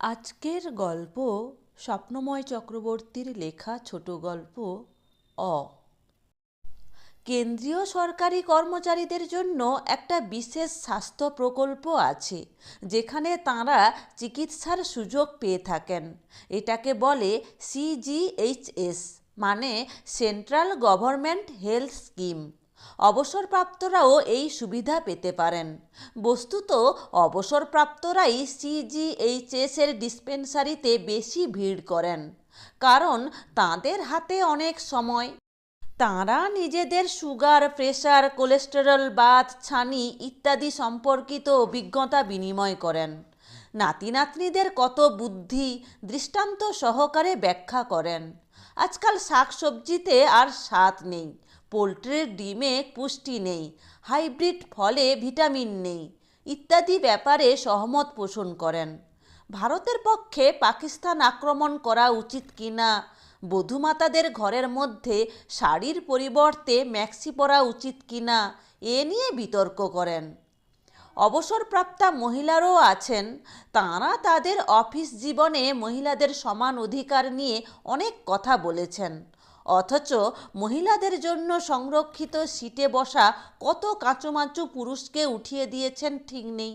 আজকের গল্প স্বপ্নময় চক্রবর্তীর লেখা ছোট গল্প অ। কেন্দ্রীয় সরকারি কর্মচারীদের জন্য একটা বিশেষ স্বাস্থ্য প্রকল্প আছে, যেখানে তাঁরা চিকিৎসার সুযোগ পেয়ে থাকেন। এটাকে বলে সিজিএইচএস মানে সেন্ট্রাল গভর্নমেন্ট হেলথ স্কিম। অবসরপ্রাপ্তরাও এই সুবিধা পেতে পারেন। বস্তুত, অবসরপ্রাপ্তরাই সিজিএইচএস এর ডিসপেন্সারিতে বেশি ভিড় করেন, কারণ তাঁদের হাতে অনেক সময়। তাঁরা নিজেদের সুগার প্রেশার কোলেস্টেরল, বাত, ছানি ইত্যাদি সম্পর্কিত অভিজ্ঞতা বিনিময় করেন। নাতি নাতনিদের কত বুদ্ধি, দৃষ্টান্ত সহকারে ব্যাখ্যা করেন। আজকাল শাকসবজিতে আর স্বাদ নেই। পোলট্রির ডিমে পুষ্টি নেই, হাইব্রিড ফলে ভিটামিন নেই, ইত্যাদি ব্যাপারে সহমত পোষণ করেন। ভারতের পক্ষে পাকিস্তান আক্রমণ করা উচিত কিনা, বধুমাতাদের ঘরের মধ্যে শাড়ির পরিবর্তে ম্যাক্সি পরা উচিত কিনা, এ নিয়ে বিতর্ক করেন। অবসরপ্রাপ্তা মহিলারও আছেন, তাঁরা তাদের অফিস জীবনে মহিলাদের সমান অধিকার নিয়ে অনেক কথা বলেছেন। অথচ মহিলাদের জন্য সংরক্ষিত সিটে বসা কত কাঁচুমাচু পুরুষকে উঠিয়ে দিয়েছেন ঠিক নেই।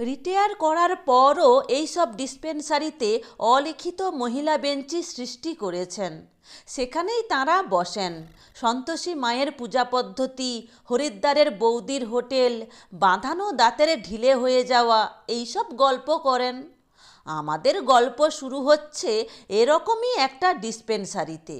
রিটায়ার করার পরও এইসব ডিসপেন্সারিতে অলিখিত মহিলা বেঞ্চি সৃষ্টি করেছেন। সেখানেই তাঁরা বসেন। সন্তোষী মায়ের পূজা পদ্ধতি, হরিদ্বারের বৌদির হোটেল, বাঁধানো দাঁতের ঢিলে হয়ে যাওয়া, এইসব গল্প করেন। আমাদের গল্প শুরু হচ্ছে এরকমই একটা ডিসপেন্সারিতে।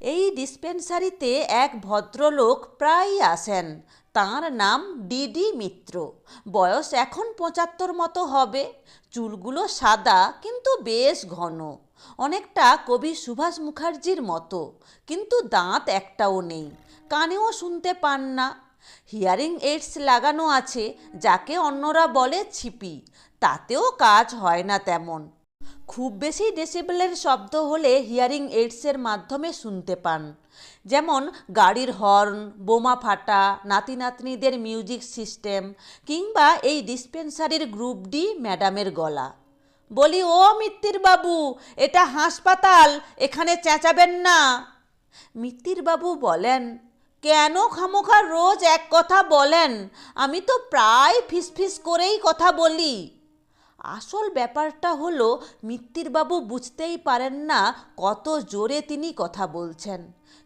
এই ডিসপেন্সারিতে এক ভদ্রলোক প্রায়ই আসেন। তার নাম ডিডি মিত্র। বয়স এখন পঁচাত্তর মতো হবে। চুলগুলো সাদা, কিন্তু বেশ ঘন। অনেকটা কবি সুভাষ মুখার্জির মতো। কিন্তু দাঁত একটাও নেই। কানেও শুনতে পান না। হিয়ারিং এইডস লাগানো আছে, যাকে অন্যরা বলে ছিপি। তাতেও কাজ হয় না তেমন। খুব বেশি ডেসিবেলের শব্দ হলে হিয়ারিং এইডসের মাধ্যমে শুনতে পান। যেমন গাড়ির হর্ন বোমা ফাটা নাতি নাতনিদের মিউজিক সিস্টেম কিংবা এই ডিসপেন্সারির গ্রুপ ডি ম্যাডামের গলা। বলি, ও মিত্তির বাবু এটা হাসপাতাল, এখানে চেঁচাবেন না। মিত্তির বাবু বলেন, কেন খামোখা রোজ এক কথা বলেন? আমি তো প্রায় ফিসফিস করেই কথা বলি। আসল ব্যাপারটা হলো, মিত্তিরবাবু বুঝতেই পারেন না কত জোরে তিনি কথা বলছেন।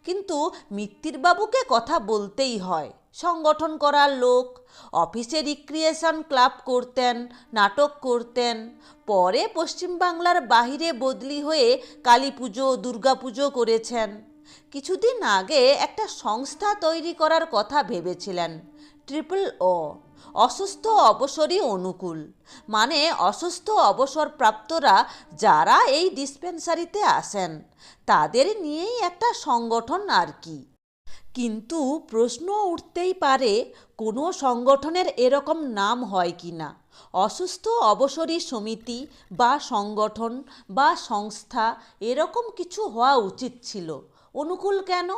কিন্তু মিত্তিরবাবুকে কথা বলতেই হয়। সংগঠন করার লোক, অফিসে রিক্রিয়েশন ক্লাব করতেন, নাটক করতেন। পরে পশ্চিমবাংলার বাহিরে বদলি হয়ে কালী পুজো দুর্গাপুজো করেছেন। কিছুদিন আগে একটা সংস্থা তৈরি করার কথা ভেবেছিলেন, ট্রিপল ও। অসুস্থ অবসরই অনুকূল। মানে অসুস্থ অবসরপ্রাপ্তরা যারা এই ডিসপেন্সারিতে আসেন, তাদের নিয়েই একটা সংগঠন আর কি। কিন্তু প্রশ্ন উঠতেই পারে, কোনো সংগঠনের এরকম নাম হয় কি না? অসুস্থ অবসরী সমিতি বা সংগঠন বা সংস্থা এরকম কিছু হওয়া উচিত ছিল। অনুকূল কেন?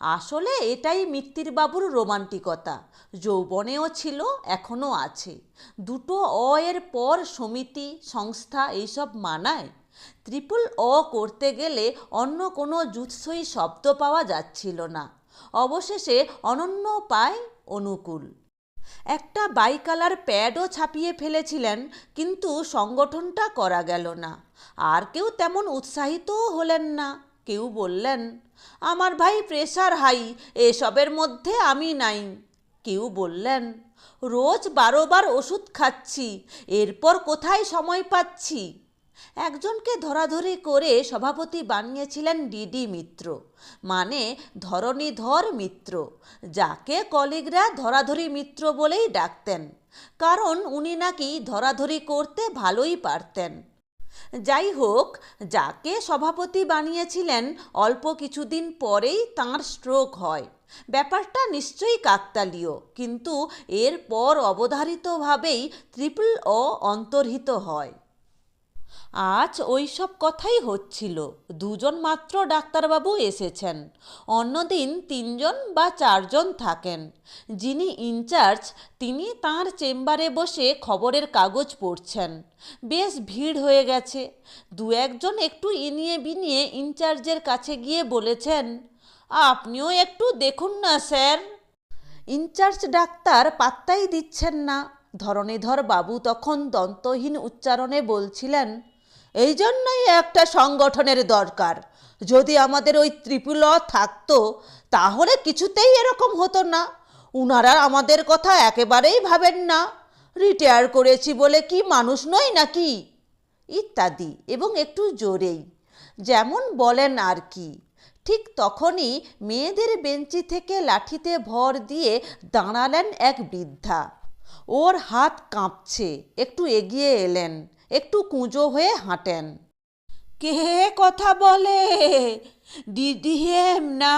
আসলে এটাই মিত্তিরবাবুর রোমান্টিকতা। যৌবনেও ছিল, এখনও আছে। দুটো অ এর পর সমিতি, সংস্থা এইসব মানায়। ত্রিপুল অ করতে গেলে অন্য কোনো জুৎসই শব্দ পাওয়া যাচ্ছিল না। অবশেষে অনন্য পায় অনুকূল। একটা বাইকালার প্যাডও ছাপিয়ে ফেলেছিলেন, কিন্তু সংগঠনটা করা গেল না। আর কেউ তেমন উৎসাহিতও হলেন না। কেউ বললেন আমার ভাই প্রেশার হাই এসবের মধ্যে আমি নাই। কেউ বললেন, রোজ বারোবার ওষুধ খাচ্ছি, এরপর কোথায় সময় পাচ্ছি? একজনকে ধরাধরি করে সভাপতি বানিয়েছিলেন ডিডি মিত্র মানে ধরণীধর মিত্র, যাকে কলিগরা ধরাধরি মিত্র বলেই ডাকতেন, কারণ উনি নাকি ধরাধরি করতে ভালোই পারতেন। যাই হোক, যাকে সভাপতি বানিয়েছিলেন, অল্প কিছুদিন পরেই তাঁর স্ট্রোক হয়। ব্যাপারটা নিশ্চয়ই কাকতালীয়, কিন্তু এরপর অবধারিতভাবেই ট্রিপল ও অন্তর্হিত হয়। আজ ওই সব কথাই হচ্ছিল। দুজন মাত্র ডাক্তারবাবু এসেছেন। অন্যদিন তিনজন বা চারজন থাকেন। যিনি ইনচার্জ, তিনি তার চেম্বারে বসে খবরের কাগজ পড়ছেন। বেশ ভিড় হয়ে গেছে। দু একজন একটু ইনিয়ে বিনিয়ে ইনচার্জের কাছে গিয়ে বলেছেন, আপনিও একটু দেখুন না, স্যার। ইনচার্জ ডাক্তার পাত্তাই দিচ্ছেন না। ধরণীধর বাবু তখন দন্তহীন উচ্চারণে বলছিলেন এই জন্যই একটা সংগঠনের দরকার। যদি আমাদের ওই ত্রিপুল থাকতো, তাহলে কিছুতেই এরকম হতো না। উনারা আমাদের কথা একেবারেই ভাবেন না। রিটায়ার করেছি বলে কি মানুষ নই নাকি? ইত্যাদি, এবং একটু জোরেই। যেমন বলেন আর কি, ঠিক তখনই মেয়েদের বেঞ্চি থেকে লাঠিতে ভর দিয়ে দাঁড়ালেন এক বৃদ্ধা। ওর হাত কাঁপছে। একটু এগিয়ে এলেন। একটু কুঁজো হয়ে হাঁটেন। কে কথা বলে? ডিডিএম না?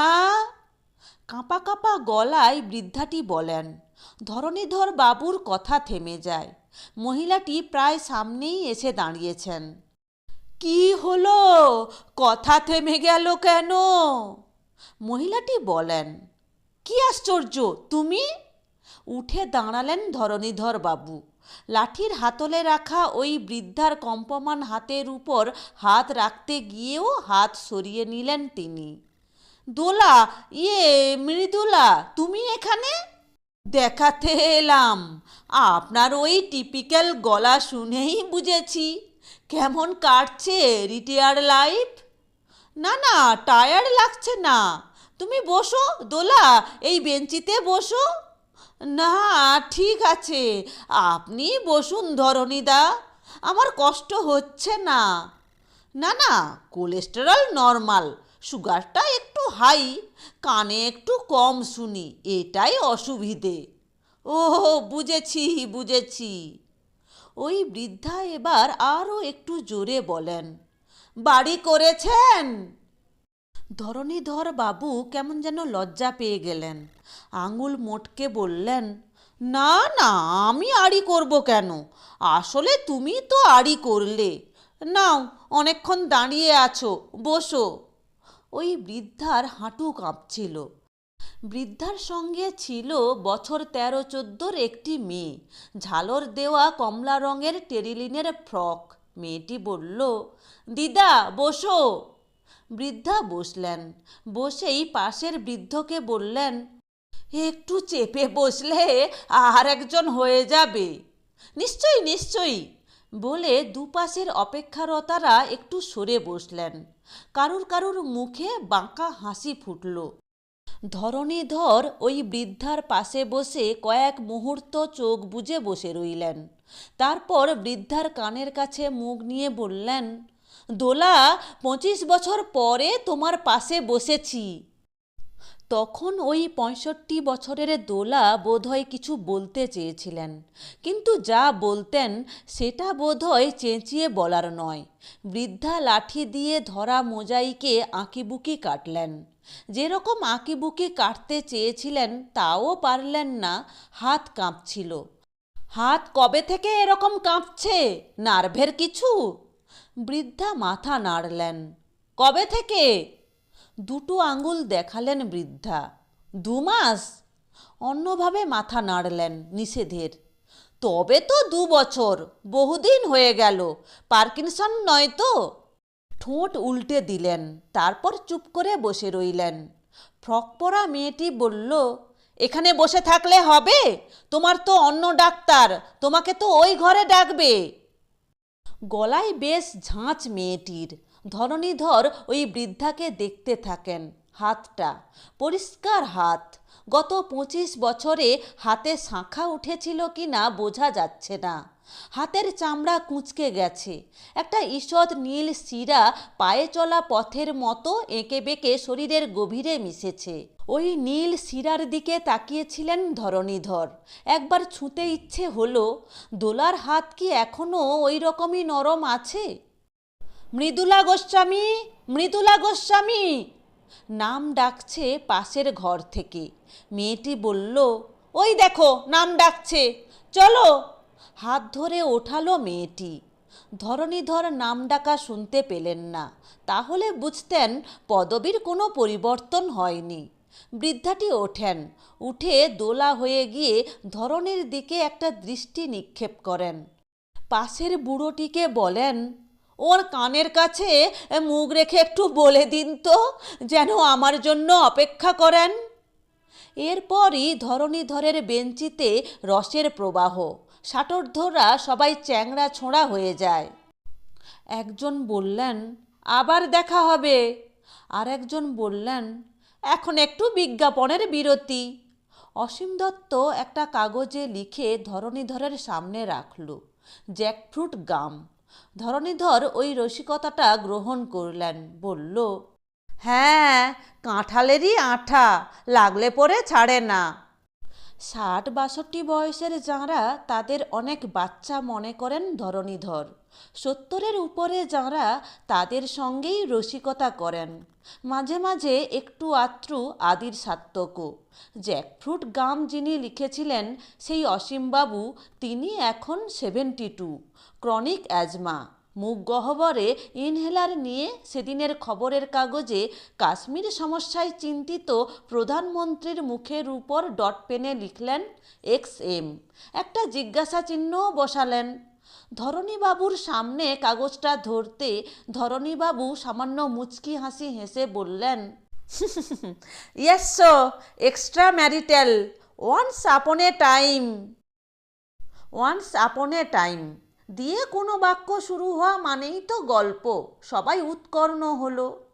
কাঁপা কাঁপা গলায় বৃদ্ধাটি বলেন, ধরণীধর বাবুর কথা থেমে যায়। মহিলাটি প্রায় সামনেই এসে দাঁড়িয়েছেন। কি হলো? কথা থেমে গেল কেন? মহিলাটি বলেন, কি আশ্চর্য, তুমি? উঠে দাঁড়ালেন ধরণীধর বাবু। লাঠির হাতলে রাখা ওই বৃদ্ধার কম্পমান হাতের উপর হাত রাখতে গিয়েও হাত সরিয়ে নিলেন তিনি। দোলা ইয়ে মৃদুলা, তুমি এখানে? দেখাতে এলাম। আপনার ওই টিপিক্যাল গলা শুনেই বুঝেছি। কেমন কাটছে রিটায়ার লাইফ? না না টায়ার লাগছে না। তুমি বসো, দোলা, এই বেঞ্চিতে বসো। না, ঠিক আছে। আপনি বসুন ধরণীদা, আমার কষ্ট হচ্ছে না। না না, কোলেস্টেরল নর্মাল, সুগারটা একটু হাই, কানে একটু কম শুনি, এটাই অসুবিধে। ও বুঝেছি বুঝেছি। ওই বৃদ্ধা এবার আরও একটু জোরে বলেন, বাড়ি করেছেন? ধরণীধর বাবু কেমন যেন লজ্জা পেয়ে গেলেন। আঙুল মোটকে বললেন, না না, আমি আড়ি করব কেন? আসলে তুমি তো আড়ি করলে। নাও, অনেকক্ষণ দাঁড়িয়ে আছো, বসো। ওই বৃদ্ধার হাঁটু কাঁপছিল। বৃদ্ধার সঙ্গে ছিল বছর তেরো চোদ্দোর একটি মেয়ে। ঝালর দেওয়া কমলা রঙের টেরিলিনের ফ্রক। মেয়েটি বলল, দিদা, বসো। বৃদ্ধা বসলেন। বসেই পাশের বৃদ্ধকে বললেন, একটু চেপে বসলে আর একজন হয়ে যাবে। নিশ্চয়ই নিশ্চয়ই। বলে দুপাশের অপেক্ষারতারা একটু সরে বসলেন। কারুর কারুর মুখে বাঁকা হাসি ফুটল। ধরণীধর ওই বৃদ্ধার পাশে বসে কয়েক মুহূর্ত চোখ বুজে বসে রইলেন। তারপর বৃদ্ধার কানের কাছে মুখ নিয়ে বললেন দোলা, পঁচিশ বছর পরে তোমার পাশে বসেছি। তখন ওই পঁয়ষট্টি বছরের দোলা বোধহয় কিছু বলতে চেয়েছিলেন। কিন্তু যা বলতেন, সেটা বোধহয় চেঁচিয়ে বলার নয়। বৃদ্ধা লাঠি দিয়ে ধরা মোজাইকে আঁকিবুকি কাটলেন। যেরকম আঁকিবুকি কাটতে চেয়েছিলেন, তাও পারলেন না, হাত কাঁপছিল। হাত কবে থেকে এরকম কাঁপছে? নার্ভের কিছু? বৃদ্ধা মাথা নাড়লেন। কবে থেকে? দুটো আঙুল দেখালেন বৃদ্ধা। দু মাস? অন্যভাবে মাথা নাড়লেন নিষেধের। তবে তো দু বছর। বহুদিন হয়ে গেল। পার্কিনসন নয় তো? ঠোঁট উল্টে দিলেন, তারপর চুপ করে বসে রইলেন। ফ্রক পরা মেয়েটি বলল, এখানে বসে থাকলে হবে? তোমার তো অন্য ডাক্তার। তোমাকে তো ওই ঘরে ডাকবে। গলায় বেশ ঝাঁচ মেয়েটির। ধরণীধর ওই বৃদ্ধাকে দেখতে থাকেন। হাতটা, পরিষ্কার হাত। গত পঁচিশ বছরে হাতে শাঁখা উঠেছিল কি না বোঝা যাচ্ছে না। হাতের চামড়া কুঁচকে গেছে। একটা ঈষৎ নীল শিরা পায়ে চলা পথের মতো এঁকে বেঁকে শরীরের গভীরে মিশেছে। ওই নীল শিরার দিকে তাকিয়েছিলেন ধরণীধর। একবার ছুঁতে ইচ্ছে হলো, দোলার হাত কি এখনও ওই রকমই নরম আছে? মৃদুলা গোস্বামী মৃদুলা গোস্বামী! নাম ডাকছে পাশের ঘর থেকে। মেয়েটি বলল, ওই দেখো, নাম ডাকছে। চলো। হাত ধরে ওঠালো মেয়েটি। ধরণীধর নাম ডাকা শুনতে পেলেন না। তাহলে বুঝতেন পদবীর কোনো পরিবর্তন হয়নি। বৃদ্ধাটি ওঠেন, উঠে দোলা হয়ে গিয়ে ধরণীর দিকে একটা দৃষ্টি নিক্ষেপ করেন। পাশের বুড়োটিকে বলেন, ওর কানের কাছে মুখ রেখে একটু বলে দিন তো, যেন আমার জন্য অপেক্ষা করেন। এরপরই ধরণীধরের বেঞ্চিতে রসের প্রবাহ ষাটোর্ধরা সবাই চ্যাংড়া ছোঁড়া হয়ে যায়। একজন বললেন, আবার দেখা হবে। আর একজন বললেন, এখন একটু বিজ্ঞাপনের বিরতি। অসীম দত্ত একটা কাগজে লিখে ধরণীধরের সামনে রাখল, জ্যাকফ্রুট গাম। ধরণীধর ওই রসিকতাটা গ্রহণ করলেন, বলল হ্যাঁ কাঁঠালেরই আঠা, লাগলে পরে ছাড়ে না। ষাট বাষট্টি বয়সের যাঁরা, তাদের অনেক বাচ্চা মনে করেন ধরণীধর। সত্তরের উপরে যাঁরা, তাদের সঙ্গেই রসিকতা করেন। মাঝে মাঝে একটু আত্রু আদির সাত্তকও জ্যাকফ্রুট গাম যিনি লিখেছিলেন, সেই অসীমবাবু, তিনি এখন সেভেন্টি টু। Chronic asthma. মুখ গহ্বরে ইনহেলার নিয়ে সেদিনের খবরের কাগজে কাশ্মীর সমস্যায় চিন্তিত প্রধানমন্ত্রীর মুখের উপর ডট পেনে লিখলেন এক্স এম। একটা জিজ্ঞাসা চিহ্নও বসালেন। ধরণীবাবুর সামনে কাগজটা ধরতে ধরণীবাবু সামান্য মুচকি হাসি হেসে বললেন এক্সট্রা ম্যারিটাল, ওয়ান্স আপন এ টাইম, ওয়ান্স আপন এ টাইম। দিয়ে কোনো বাক্য শুরু হওয়া মানেই তো গল্প। সবাই উৎকর্ণ হলো।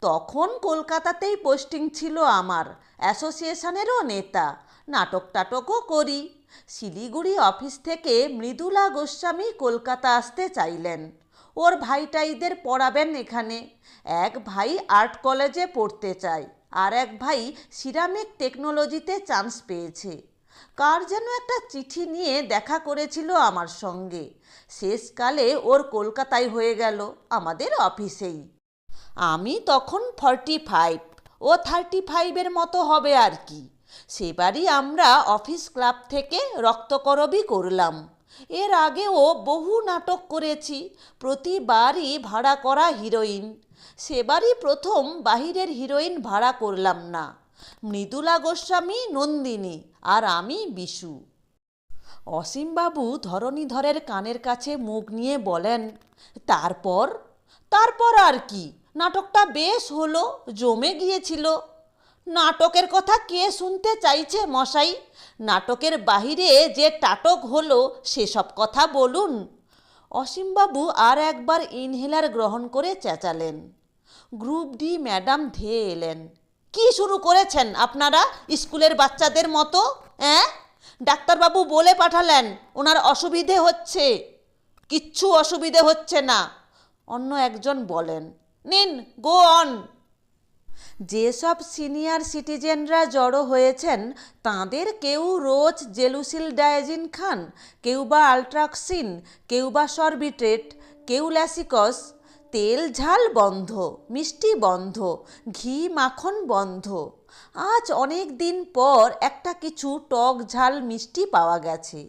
তখন কলকাতাতেই পোস্টিং ছিল আমার। অ্যাসোসিয়েশনেরও নেতা। নাটক টাটকও করি। শিলিগুড়ি অফিস থেকে মৃদুলা গোস্বামী কলকাতা আসতে চাইলেন। ওর ভাইটাইদের পড়াবেন এখানে। এক ভাই আর্ট কলেজে পড়তে চায়। আর এক ভাই সিরামিক টেকনোলজিতে চান্স পেয়েছে। কার যেন একটা চিঠি নিয়ে দেখা করেছিল আমার সঙ্গে। শেষকালে ওর কলকাতায় হয়ে গেল আমাদের অফিসেই। আমি তখন ফর্টি ফাইভ ও থার্টি ফাইভের মতো হবে আর কি। সেবারই আমরা অফিস ক্লাব থেকে রক্তকরবী করলাম। এর আগেও বহু নাটক করেছি, প্রতিবারই ভাড়া করা হিরোইন। সেবারই প্রথম বাহিরের হিরোইন ভাড়া করলাম না। মৃদুলা গোস্বামী, নন্দিনী আর আমি বিশু। অসীমবাবু ধরণীধরের কানের কাছে মুখ নিয়ে বলেন, তারপর? তারপর আর কি? নাটকটা বেশ হলো, জমে গিয়েছিল। নাটকের কথা কে শুনতে চাইছে মশাই? নাটকের বাহিরে যে টাটক হলো, সেসব কথা বলুন। অসীমবাবু আর একবার ইনহেলার গ্রহণ করে চেঁচালেন। গ্রুপ ডি ম্যাডাম ধেয়ে এলেন। কি শুরু করেছেন আপনারা স্কুলের বাচ্চাদের মতো হ্যাঁ? ডাক্তারবাবু বলে পাঠালেন, ওনার অসুবিধে হচ্ছে। কিচ্ছু অসুবিধে হচ্ছে না। অন্য একজন বলেন, নিন, গো অন। যেসব সিনিয়র সিটিজেনরা জড়ো হয়েছেন, তাদের কেউ রোজ জেলুসিল ডায়াজিন খান, কেউ বা আলট্রাক্সিন, কেউ বা সরবিট্রেট, কেউ ল্যাসিকস তেল ঝাল বন্ধ, মিষ্টি বন্ধ, ঘি মাখন বন্ধ। আজ অনেক দিন পর একটা কিছু টক ঝাল মিষ্টি পাওয়া গেছে।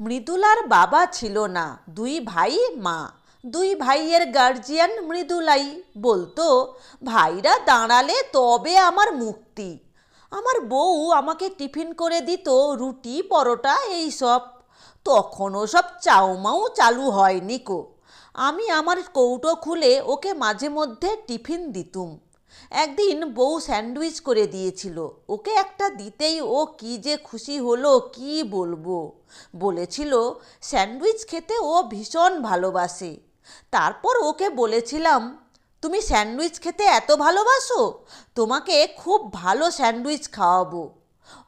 মৃদুলার বাবা ছিল না, দুই ভাই মা। দুই ভাইয়ের গার্জিয়ান মৃদুলাই বলতো, ভাইরা দাঁড়ালে তবে আমার মুক্তি। আমার বউ আমাকে টিফিন করে দিত রুটি, পরোটা, এইসব। তখনও সব চাউমাউ চালু হয়নি কো। আমি আমার কৌটো খুলে ওকে মাঝে মধ্যে টিফিন দিতুম। একদিন বউ স্যান্ডউইচ করে দিয়েছিল। ওকে একটা দিতেই ও কি যে খুশি হলো, কি বলব? বলেছিল, স্যান্ডউইচ খেতে ও ভীষণ ভালোবাসে। তারপর ওকে বলেছিলাম, তুমি স্যান্ডউইচ খেতে এত ভালোবাসো? তোমাকে খুব ভালো স্যান্ডউইচ খাওয়াবো।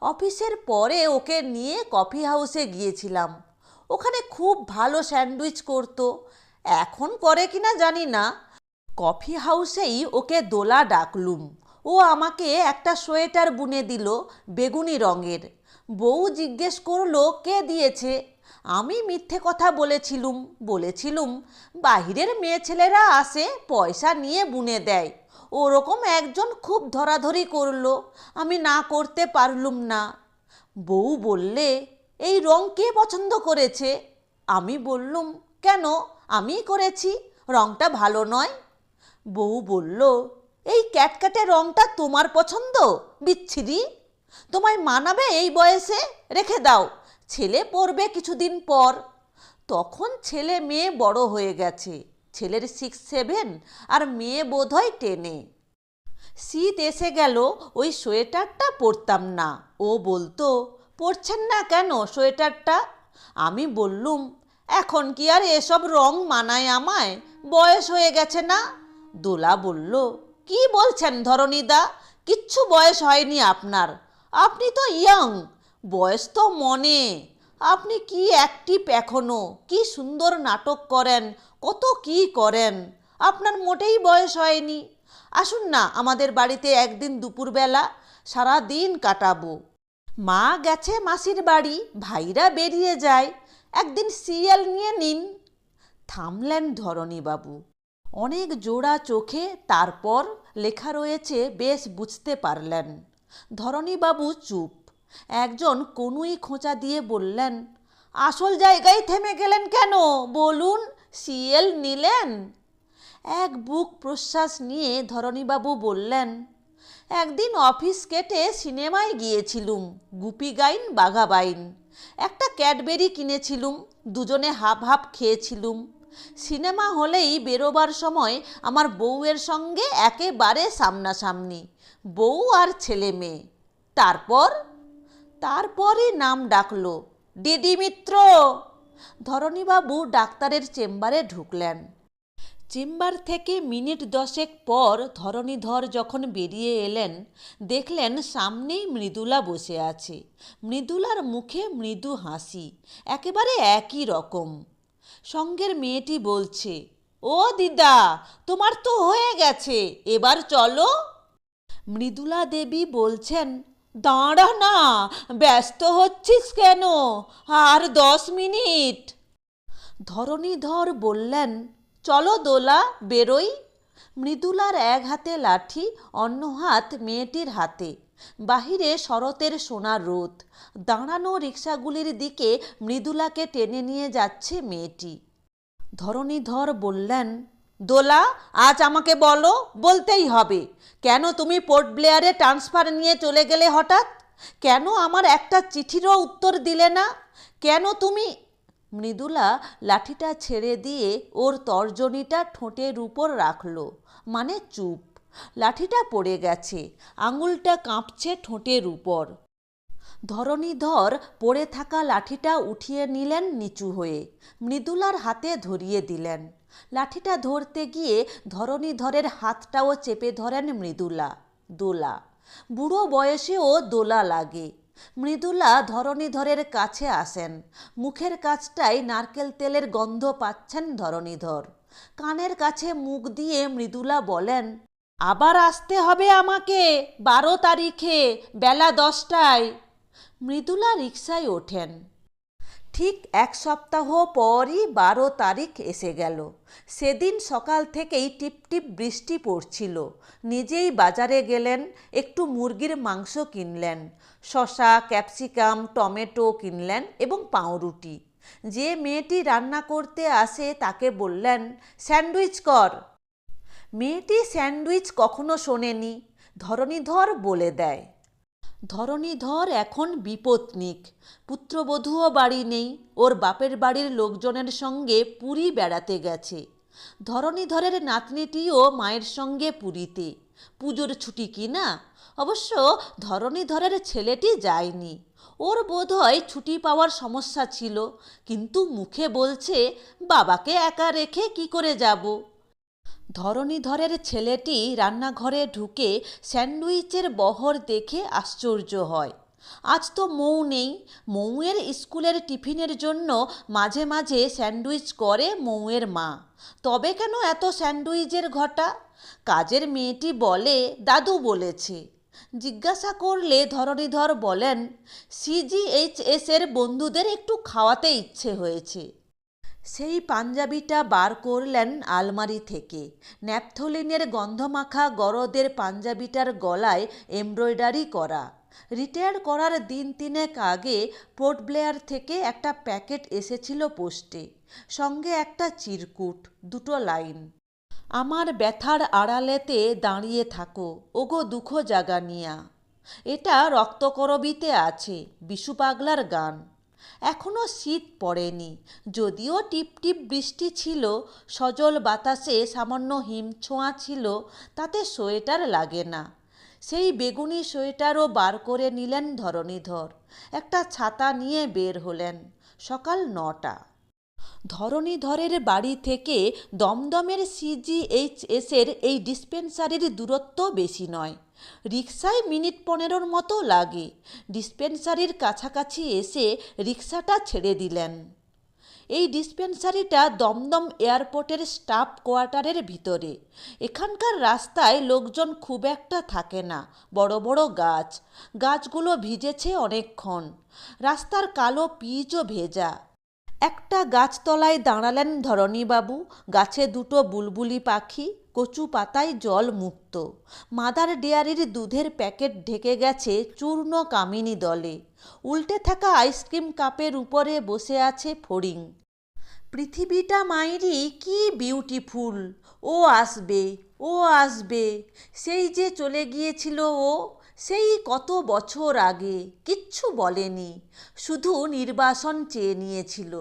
অফিসের পরে ওকে নিয়ে কফি হাউসে গিয়েছিলাম। ওখানে খুব ভালো স্যান্ডউইচ করতো। এখন করে কিনা জানি না। কফি হাউসেই ওকে দোলা ডাকলুম। ও আমাকে একটা সোয়েটার বুনে দিল বেগুনি রঙের। বউ জিজ্ঞেস করল, কে দিয়েছে? আমি মিথ্যে কথা বলেছিলুম বলেছিলুম, বাহিরের মেয়ে ছেলেরা আসে, পয়সা নিয়ে বুনে দেয়। ওরকম একজন খুব ধরাধরি করল, আমি না করতে পারলুম না। বউ বললে, এই রং কে পছন্দ করেছে? আমি বললুম, কেন? আমি করেছি, রংটা ভালো নয়। বউ বলল, এই ক্যাটক্যাটে রংটা তোমার পছন্দ? বিচ্ছিরি। তোমায় মানাবে এই বয়সে? রেখে দাও। ছেলে পড়বে কিছুদিন পর। তখন ছেলে মেয়ে বড় হয়ে গেছে। ছেলের সিক্স সেভেন আর মেয়ে বোধহয় টেনে শীত এসে গেল, ওই সোয়েটারটা পরতাম না। ও বলতো, পরছেন না কেন সোয়েটারটা? আমি বললুম এখন কি আর এসব রং মানায় আমায়? বয়স হয়ে গেছে না? দোলা বলল, কি বলছেন ধরণীদা? কিচ্ছু বয়স হয়নি আপনার। আপনি তো ইয়াং, বয়স তো মনে। আপনি কি অ্যাক্টিভ এখনও? কি সুন্দর নাটক করেন, কত কি করেন? আপনার মোটেই বয়স হয়নি। আসুন না, আমাদের বাড়িতে একদিন দুপুরবেলা সারা দিন কাটাবো। মা গেছে মাসির বাড়ি, ভাইরা বেরিয়ে যায়। একদিন সিরিয়াল নিয়ে নিন। থামলেন ধরণীবাবু অনেক জোড়া চোখে তারপর লেখা রয়েছে, বেশ বুঝতে পারলেন। ধরণীবাবু চুপ। একজন কনুই খোঁচা দিয়ে বললেন, আসল জায়গায় থেমে গেলেন কেন? বলুন সিএল নিলেন? এক বুক প্রশ্বাস নিয়ে ধরণীবাবু বললেন, একদিন অফিস কেটে সিনেমায় গিয়েছিলুম, গুপি গাইন, বাঘা বাইন। একটা ক্যাডবেরি কিনেছিলুম, দুজনে হাফ হাফ খেয়েছিলুম। সিনেমা হলেই বেরোবার সময় আমার বউয়ের সঙ্গে একেবারে সামনাসামনি, বউ আর ছেলে মেয়ে। তারপর? তারপরই নাম ডাকলো, ডিডি মিত্র! ধরণীবাবু ডাক্তারের চেম্বারে ঢুকলেন। চেম্বার থেকে মিনিট দশেক পর ধরণীধর যখন বেরিয়ে এলেন, দেখলেন সামনেই মৃদুলা বসে আছে। মৃদুলার মুখে মৃদু হাসি, একেবারে একই রকম। সঙ্গের মেয়েটি বলছে, ও দিদা, তোমার তো হয়ে গেছে, এবার চলো। মৃদুলা দেবী বলছেন, দাঁড়া না, ব্যস্ত হচ্ছিস কেন? আর দশ মিনিট। ধরণীধর বললেন চলো দোলা, বেরোই। মৃদুলার এক হাতে লাঠি, অন্য হাত মেয়েটির হাতে। বাহিরে শরতের সোনার রোদ। দাঁড়ানো রিক্সাগুলির দিকে মৃদুলাকে টেনে নিয়ে যাচ্ছে মেয়েটি। ধরণীধর বললেন, দোলা, আজ আমাকে বলো, বলতেই হবে। কেন তুমি পোর্ট ব্লেয়ারে ট্রান্সফার নিয়ে চলে গেলে হঠাৎ? কেন আমার একটা চিঠিরও উত্তর দিলে না? কেন তুমি মৃদুলা লাঠিটা ছেড়ে দিয়ে ওর তর্জনীটা ঠোঁটের উপর রাখল। মানে চুপ। লাঠিটা পড়ে গেছে। আঙুলটা কাঁপছে ঠোঁটের উপর। ধরণীধর পড়ে থাকা লাঠিটা উঠিয়ে নিলেন নিচু হয়ে। মৃদুলার হাতে ধরিয়ে দিলেন। লাঠিটা ধরতে গিয়ে ধরণীধরের হাতটাও চেপে ধরেন মৃদুলা। দোলা। বুড়ো বয়সেও দোলা লাগে। মৃদুলা ধরণীধরের কাছে আসেন। মুখের কাছটাই নারকেল তেলের গন্ধ পাচ্ছেন ধরণীধর। কানের কাছে মুখ দিয়ে মৃদুলা বলেন, আবার আসতে হবে আমাকে বারো তারিখে, বেলা দশটায়। মৃদুলা রিকশায় ওঠেন। ঠিক এক সপ্তাহ পরই বারো তারিখ এসে গেল। সেদিন সকাল থেকেই টিপটিপ বৃষ্টি পড়ছিল। নিজেই বাজারে গেলেন, একটু মুরগির মাংস কিনলেন। শসা ক্যাপসিকাম, টমেটো কিনলেন এবং পাউরুটি। যে মেয়েটি রান্না করতে আসে তাকে বললেন, স্যান্ডউইচ কর। মেয়েটি স্যান্ডউইচ কখনো শোনেনি। ধরণীধর বলে দেয়। ধরণীধর এখন বিপত্নিক। পুত্রবধূও বাড়ি নেই। ওর বাপের বাড়ির লোকজনের সঙ্গে পুরী বেড়াতে গেছে। ধরণীধরের নাতনিটিও মায়ের সঙ্গে পুরীতে। পুজোর ছুটি কি না? অবশ্য ধরণীধরের ছেলেটি যায়নি। ওর বোধহয় ছুটি পাওয়ার সমস্যা ছিল, কিন্তু মুখে বলছে, বাবাকে একা রেখে কি করে যাব? ধরণীধরের ছেলেটি রান্নাঘরে ঢুকে স্যান্ডউইচের বহর দেখে আশ্চর্য হয়। আজ তো মৌ নেই। মৌয়ের স্কুলের টিফিনের জন্য মাঝে মাঝে স্যান্ডউইচ করে মৌয়ের মা। তবে কেন এত স্যান্ডউইচের ঘটা? কাজের মেয়েটি বলে, দাদু বলেছে। জিজ্ঞাসা করলে ধরণীধর বলেন, সিজিএইচএস এর বন্ধুদের একটু খাওয়াতে ইচ্ছে হয়েছে। সেই পাঞ্জাবিটা বার করলেন আলমারি থেকে। ন্যাপথলিনের গন্ধমাখা গরদের পাঞ্জাবিটার গলায় এমব্রয়ডারি করা। রিটায়ার করার দিন তিনেক আগে পোর্ট ব্লেয়ার থেকে একটা প্যাকেট এসেছিল পোস্টে। সঙ্গে একটা চিরকুট, দুটো লাইন। আমার ব্যথার আড়ালেতে দাঁড়িয়ে থাকো। ওগো দুঃখ জাগানিয়া এটা রক্তকরবিতে আছে, বিশু পাগলার গান। এখনও শীত পড়েনি। যদিও টিপ টিপ বৃষ্টি ছিল, সজল বাতাসে সামান্য হিমছোঁয়া ছিল, তাতে সোয়েটার লাগে না। সেই বেগুনি সোয়েটারও বার করে নিলেন ধরণীধর। একটা ছাতা নিয়ে বের হলেন। সকাল নটা। ধরণীধরের বাড়ি থেকে দমদমের সিজিএইচএসের এই ডিসপেন্সারির দূরত্ব বেশি নয়। রিক্সায় মিনিট পনেরোর মতো লাগে। ডিসপেন্সারির কাছাকাছি এসে রিক্সাটা ছেড়ে দিলেন। এই ডিসপেন্সারিটা দমদম এয়ারপোর্টের স্টাফ কোয়ার্টারের ভিতরে। এখানকার রাস্তায় লোকজন খুব একটা থাকে না। বড় বড় গাছ। গাছগুলো ভিজেছে অনেকক্ষণ। রাস্তার কালো পিচও ভেজা। একটা গাছতলায় দাঁড়ালেন ধরণীবাবু। গাছে দুটো বুলবুলি পাখি, কচু পাতায় জল মুক্ত। মাদার ডেয়ারির দুধের প্যাকেট ঢেকে গেছে চূর্ণ কামিনী দলে। উল্টে থাকা আইসক্রিম কাপের উপরে বসে আছে ফড়িং। পৃথিবীটা মাইরি, কি বিউটিফুল। ও আসবে ও আসবে। সেই যে চলে গিয়েছিল ও সেই কত বছর আগে কিচ্ছু বলেনি, শুধু নির্বাসন চেয়ে নিয়েছিল।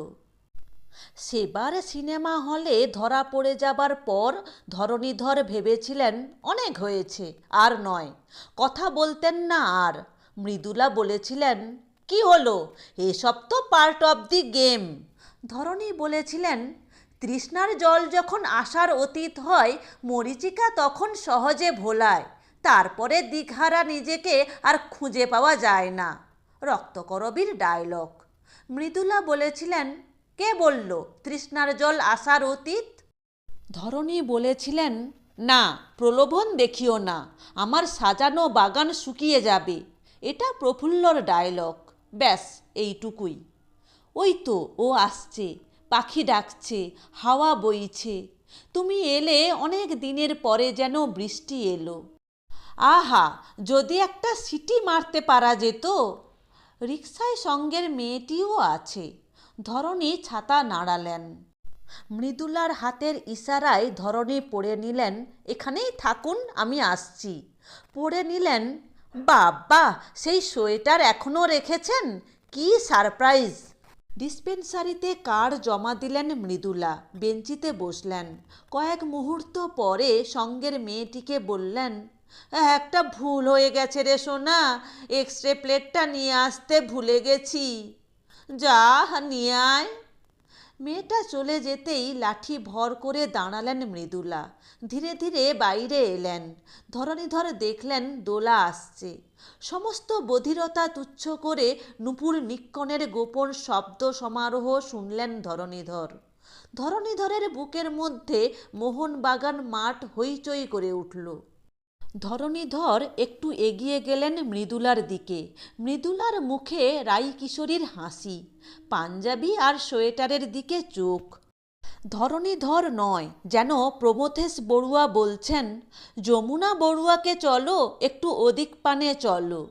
সেবার সিনেমা হলে ধরা পড়ে যাবার পর ধরণীধর ভেবেছিলেন অনেক হয়েছে, আর নয়। কথা বলতেন না আর। মৃদুলা বলেছিলেন, কি হলো? এসব তো পার্ট অফ দি গেম ধরণী বলেছিলেন, তৃষ্ণার জল যখন আসার অতীত হয়, মরিচিকা তখন সহজে ভোলায়। তারপরে দিঘারা নিজেকে আর খুঁজে পাওয়া যায় না। রক্তকরবীর ডায়লগ। মৃদুলা বলেছিলেন, কে বলল তৃষ্ণার জল আসার অতীত? ধরণী বলেছিলেন, না, প্রলোভন দেখিও না, আমার সাজানো বাগান শুকিয়ে যাবে। এটা প্রফুল্লর ডায়লগ। ব্যাস, এইটুকুই। ওই তো, ও আসছে, পাখি ডাকছে, হাওয়া বইছে। তুমি এলে অনেক দিনের পরে যেন বৃষ্টি এলো। আহা, যদি একটা সিটি মারতে পারা যেত। রিক্সায় সঙ্গের মেয়েটিও আছে। ধরণী ছাতা নাড়ালেন। মৃদুলার হাতের ইশারায় ধরণী পড়ে নিলেন, এখানেই থাকুন, আমি আসছি। পড়ে নিলেন বাবা সেই সোয়েটার এখনও রেখেছেন? কি সারপ্রাইজ! ডিসপেন্সারিতে কার জমা দিলেন মৃদুলা? বেঞ্চিতে বসলেন। কয়েক মুহূর্ত পরে সঙ্গের মেয়েটিকে বললেন একটা ভুল হয়ে গেছে রে সোনা। এক্স রে প্লেটটা নিয়ে আসতে ভুলে গেছি। যা, নিয়ে আয়। মেয়েটা চলে যেতেই লাঠি ভর করে দাঁড়ালেন মৃদুলা। ধীরে ধীরে বাইরে এলেন। ধরণীধর দেখলেন দোলা আসছে। সমস্ত বধিরতা তুচ্ছ করে নুপুর নিক্কণের গোপন শব্দ সমারোহ শুনলেন ধরণীধর ধরণীধরের বুকের মধ্যে মোহনবাগান মাঠ হইচই করে উঠল। ধরণীধর একটু এগিয়ে গেলেন মৃদুলার দিকে। মৃদুলার মুখে রাই কিশোরীর হাসি, পাঞ্জাবি আর সোয়েটারের দিকে চোখ। ধরণীধর নয়, যেন প্রমথেশ বড়ুয়া বলছেন, যমুনা বড়ুয়াকে চলো, একটু ওদিক পানে চলো।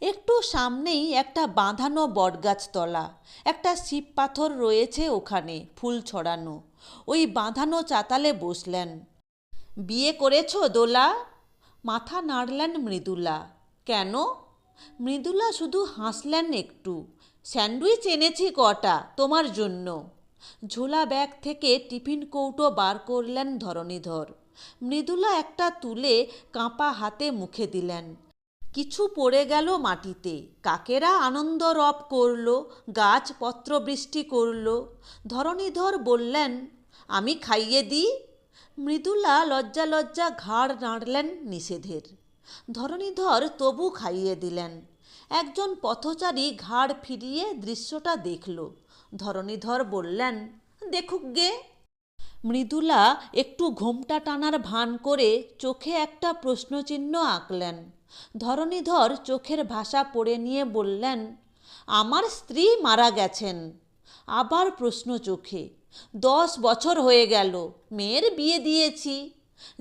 একটু সামনেই একটা বাঁধানো বটগাছতলা, একটা শিব পাথর রয়েছে ওখানে ফুল ছড়ানো। ওই বাঁধানো চাতালে বসলেন। বিয়ে করেছ দোলা? মাথা নাড়লেন মৃদুলা। কেন? মৃদুলা শুধু হাসলেন একটু। স্যান্ডউইচ এনেছি কটা তোমার জন্য। ঝোলা ব্যাগ থেকে টিফিন কৌটো বার করলেন ধরণীধর। মৃদুলা একটা তুলে কাঁপা হাতে মুখে দিলেন। কিছু পড়ে গেল মাটিতে। কাকেরা আনন্দ রব করল, গাছ পত্রবৃষ্টি করল। ধরণীধর বললেন, আমি খাইয়ে দিই? মৃদুলা লজ্জা লজ্জা ঘাড় নাড়লেন নিষেধের। ধরণীধর তবু খাইয়ে দিলেন। একজন পথচারী ঘাড় ফিরিয়ে দৃশ্যটা দেখল। ধরণীধর বললেন, দেখুক গে। মৃদুলা একটু ঘোমটা টানার ভান করে চোখে একটা প্রশ্নচিহ্ন আঁকলেন। ধরণীধর চোখের ভাষা পড়ে নিয়ে বললেন, আমার স্ত্রী মারা গেছেন। আবার প্রশ্ন চোখে দশ বছর হয়ে গেল, মেয়ের বিয়ে দিয়েছি।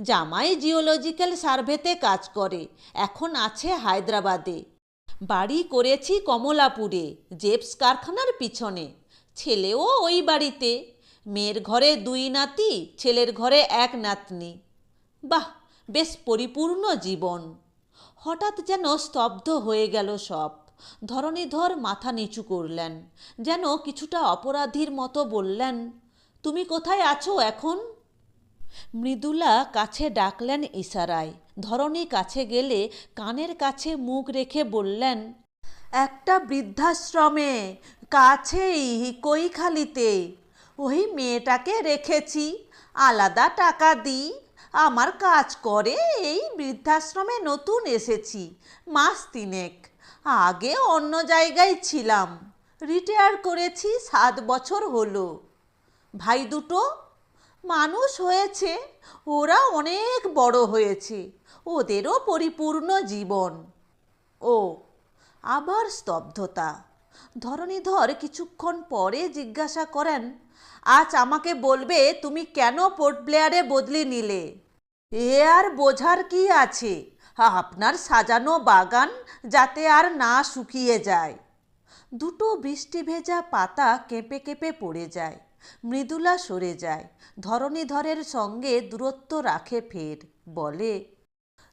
জামাই জিওলজিক্যাল সার্ভেতে কাজ করে, এখন আছে হায়দ্রাবাদে। বাড়ি করেছি কমলাপুরে, জেপস কারখানার পিছনে। ছেলেও ওই বাড়িতে, মেয়ের ঘরে দুই নাতি, ছেলের ঘরে এক নাতনি। বাহ, বেশ পরিপূর্ণ জীবন। হঠাৎ যেন স্তব্ধ হয়ে গেল সব। ধরণীধর মাথা নিচু করলেন, যেন কিছুটা অপরাধীর মতো বললেন তুমি কোথায় আছো এখন? মৃদুলা কাছে ডাকলেন ইশারায়। ধরণী কাছে গেলে কানের কাছে মুখ রেখে বললেন, একটা বৃদ্ধাশ্রমে, কাছেই কৈখালিতে। ওই মেয়েটাকে রেখেছি। আলাদা টাকা দিই। আমার কাজ করে, এই বৃদ্ধাশ্রমে নতুন এসেছি। মাস তিনেক। আগে অন্য জায়গায় ছিলাম। রিটায়ার করেছি সাত বছর হলো। ভাই দুটো মানুষ হয়েছে, ওরা অনেক বড় হয়েছে, ওদেরও পরিপূর্ণ জীবন। ও, আবার স্তব্ধতা। ধরণীধর কিছুক্ষণ পরে জিজ্ঞাসা করেন, আজ আমাকে বলবে তুমি কেন পোর্ট ব্লেয়ারে বদলি নিলে? এ আর বোঝার কি আছে? আপনার সাজানো বাগান যাতে আর না শুকিয়ে যায়। দুটো বৃষ্টি ভেজা পাতা কেঁপে কেঁপে পড়ে যায়। মৃদুলা সরে যায়। ধরণীধরের সঙ্গে দূরত্ব রাখে ফের। বলে,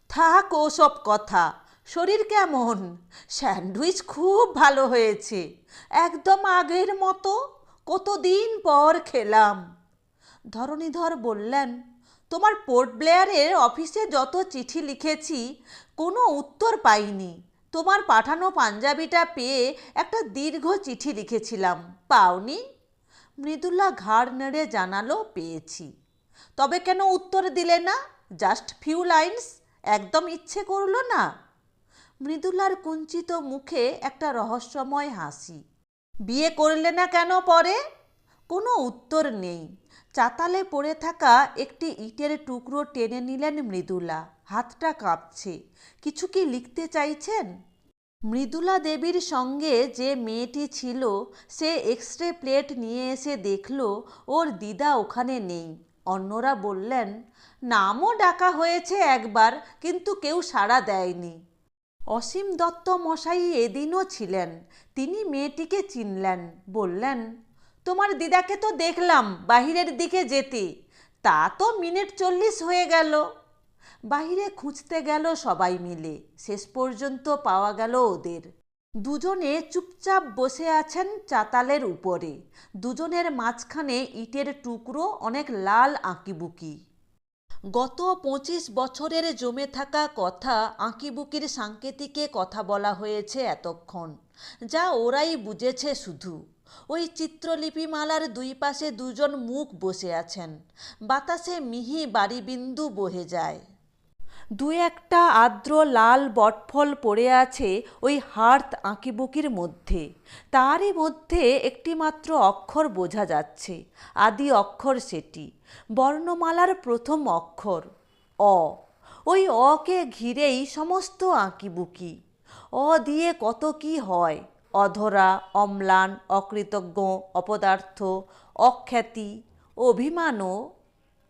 থাক ওসব কথা, শরীর কেমন? স্যান্ডউইচ খুব ভালো হয়েছে। একদম আগের মতো? কতদিন পর খেলাম? ধরণীধর বললেন, তোমার পোর্ট ব্লেয়ারের অফিসে যত চিঠি লিখেছি, কোনো উত্তর পাইনি। তোমার পাঠানো পাঞ্জাবিটা পেয়ে একটা দীর্ঘ চিঠি লিখেছিলাম। পাওনি? মৃদুলা ঘাড় নেড়ে জানালো পেয়েছি। তবে কেন উত্তর দিলে না? জাস্ট ফিউ লাইন্স একদম ইচ্ছে করল না। মৃদুলার কুঞ্চিত মুখে একটা রহস্যময় হাসি। বিয়ে করলে না কেন পরে? কোনো উত্তর নেই। চাতালে পড়ে থাকা একটি ইটের টুকরো টেনে নিলেন মৃদুলা। হাতটা কাঁপছে। কিছু কি লিখতে চাইছেন? মৃদুলা দেবীর সঙ্গে যে মেয়েটি ছিল, সে এক্স রে প্লেট নিয়ে এসে দেখল, ওর দিদা ওখানে নেই। অন্যরা বললেন, নামও ডাকা হয়েছে একবার, কিন্তু কেউ সাড়া দেয়নি। অসীম দত্ত মশাই এদিনও ছিলেন। তিনি মেয়েটিকে চিনলেন, বললেন, তোমার দিদাকে তো দেখলাম, বাহিরের দিকে যেতে। তা তো মিনিট চল্লিশ হয়ে গেল। বাহিরে খুঁজতে গেল সবাই মিলে। শেষ পর্যন্ত পাওয়া গেল ওদের। দুজনে চুপচাপ বসে আছেন চাতালের উপরে। দুজনের মাঝখানে ইটের টুকরো অনেক লাল আঁকিবুকি। গত পঁচিশ বছরের জমে থাকা কথা আঁকিবুকির সাংকেতিকে কথা বলা হয়েছে এতক্ষণ। যা ওরাই বুঝেছে শুধু। ওই চিত্রলিপিমালার দুই পাশে দুজন মুখ বসে আছেন। বাতাসে মিহি বাড়িবিন্দু বহে যায়। দু একটা আর্দ্র লাল বটফল পড়ে আছে ওই হার্ত আঁকিবুকির মধ্যে। তারই মধ্যে একটি মাত্র অক্ষর বোঝা যাচ্ছে, আদি অক্ষর সেটি, বর্ণমালার প্রথম অক্ষর, অ। ওই অকে ঘিরেই সমস্ত আঁকিবুকি। অ দিয়ে কত কি হয়? অধরা, অম্লান, অকৃতজ্ঞ, অপদার্থ, অখ্যাতি, অভিমানও